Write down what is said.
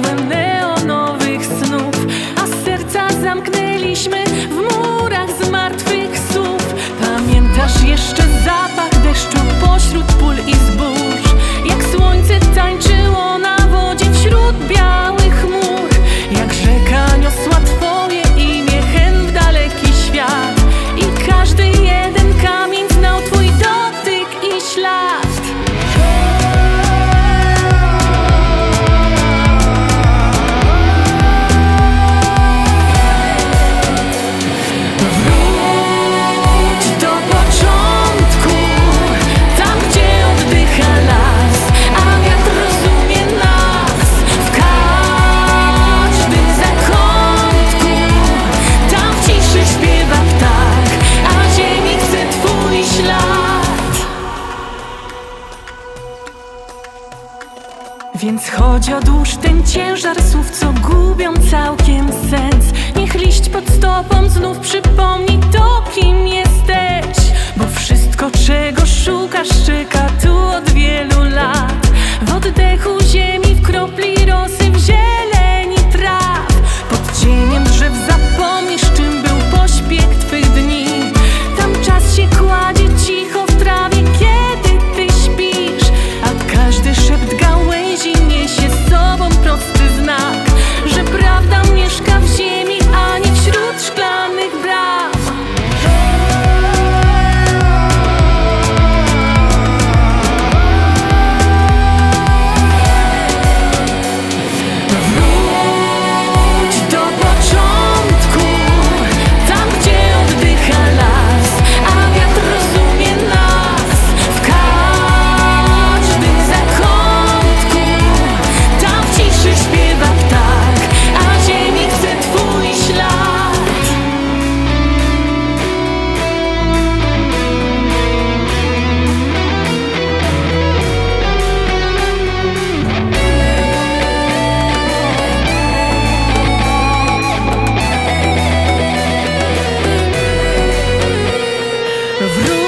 when they Więc chodź odłóż ten ciężar słów, co gubią całkiem sens. Niech liść pod stopą znów przypomni to, kim jesteś. Bo wszystko, czego szukasz, czeka tu od wielu lat. W oddechu Вру.